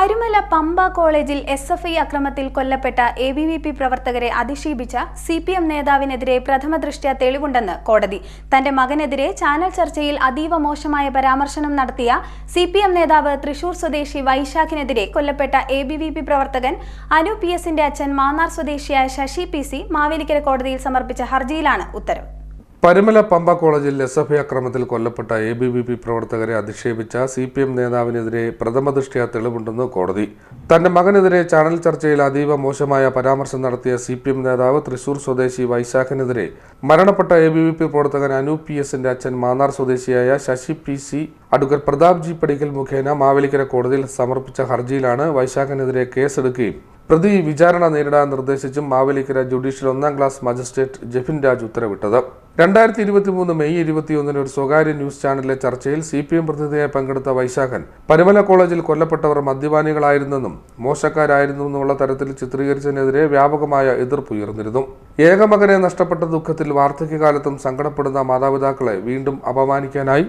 പരുമല പമ്പ കോളേജിൽ S F I അക്രമത്തിൽ കൊല്ലപ്പെട്ട എ ബി വി പി പ്രവർത്തകരെ അധിക്ഷേപിച്ച സി പി എം നേതാവിനെതിരെ പ്രഥമ ദൃഷ്ട്യാ തെളിവുണ്ടെന്ന് കോടതി. തന്റെ മകനെതിരെ ചാനൽ ചർച്ചയിൽ അതീവ മോശമായ പരാമർശനം നടത്തിയ സി പി എം നേതാവ് തൃശൂർ സ്വദേശി വൈശാഖിനെതിരെ കൊല്ലപ്പെട്ട എ ബി വി പി പ്രവർത്തകൻ അനു പി എസിന്റെ അച്ഛൻ മാന്നാർ സ്വദേശിയായ ശശി പി സി മാവേലിക്കര കോടതിയിൽ സമർപ്പിച്ച ഹർജിയിലാണ് ഉത്തരവ് പരുമല പമ്പ കോളേജിൽ എസ് എഫ് ഐ അക്രമത്തിൽ കൊല്ലപ്പെട്ട എ ബി വി പി പ്രവർത്തകരെ അധിക്ഷേപിച്ച സി പി എം നേതാവിനെതിരെ പ്രഥമദൃഷ്ട്യാ തെളിവുണ്ടെന്ന് കോടതി. തന്റെ മകനെതിരെ ചാനൽ ചർച്ചയിൽ അതീവ മോശമായ പരാമർശം നടത്തിയ സി പി എം നേതാവ് തൃശൂർ സ്വദേശി വൈശാഖിനെതിരെ മരണപ്പെട്ട എ ബി വി പി പ്രവർത്തകൻ അനു പി എസിന്റെ അച്ഛൻ മാന്നാർ സ്വദേശിയായ ശശി പി സി അടുക്കൽ പ്രതാപ് ജി പടിക്കൽ മുഖേന മാവേലിക്കര കോടതിയിൽ സമർപ്പിച്ച ഹർജിയിലാണ് വൈശാഖിനെതിരെ കേസെടുക്കുകയും പ്രതി വിചാരണ നേരിടാൻ നിർദ്ദേശിച്ചും മാവേലിക്കര ജുഡീഷ്യൽ ഒന്നാം ക്ലാസ് മജിസ്ട്രേറ്റ് ജെഫിൻ രാജ് ഉത്തരവിട്ടത്. രണ്ടായിരത്തി ഇരുപത്തി മൂന്ന് മെയ് ഇരുപത്തിയൊന്നിന് ഒരു സ്വകാര്യ ന്യൂസ് ചാനലിലെ ചർച്ചയിൽ സി പി എം പ്രതിനിധിയായി പങ്കെടുത്ത വൈശാഖൻ പരുമല കോളേജിൽ കൊല്ലപ്പെട്ടവർ മദ്യപാനികളായിരുന്നെന്നും മോശക്കാരായിരുന്നെന്നുമുള്ള തരത്തിൽ ചിത്രീകരിച്ചതിനെതിരെ വ്യാപകമായ എതിർപ്പുയർന്നിരുന്നു ഏകമകനെ നഷ്ടപ്പെട്ട ദുഃഖത്തിൽ വാർദ്ധക്യകാലത്തും സങ്കടപ്പെടുന്ന മാതാപിതാക്കളെ വീണ്ടും അപമാനിക്കാനായി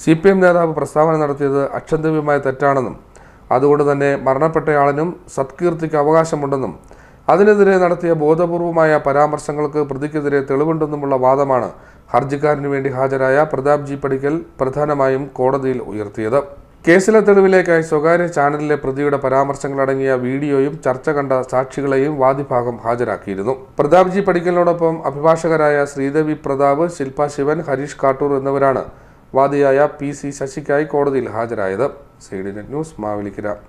സി പി എം നേതാവ് പ്രസ്താവന നടത്തിയത് അക്ഷന്തവ്യമായ തെറ്റാണെന്നും അതുകൊണ്ട് തന്നെ മരണപ്പെട്ടയാളിനും സത്കീർത്തിക്ക് അവകാശമുണ്ടെന്നും അതിനെതിരെ നടത്തിയ ബോധപൂർവമായ പരാമർശങ്ങൾക്ക് പ്രതിക്കെതിരെ തെളിവുണ്ടെന്നുമുള്ള വാദമാണ് ഹർജിക്കാരന് വേണ്ടി ഹാജരായ പ്രതാപ് ജി പടിക്കൽ പ്രധാനമായും കോടതിയിൽ ഉയർത്തിയത്. കേസിലെ തെളിവിലേക്കായി സ്വകാര്യ ചാനലിലെ പ്രതിയുടെ പരാമർശങ്ങളടങ്ങിയ വീഡിയോയും ചർച്ച കണ്ട സാക്ഷികളെയും വാദിഭാഗം ഹാജരാക്കിയിരുന്നു. പ്രതാപ് ജി പടിക്കലിനോടൊപ്പം അഭിഭാഷകരായ ശ്രീദേവി പ്രതാപ് ശില്പ ശിവൻ ഹരീഷ് കാട്ടൂർ എന്നിവരാണ് വാദിയായ പി സി ശശിക്കായി കോടതിയിൽ ഹാജരായത്. C D net news Mavelikkara.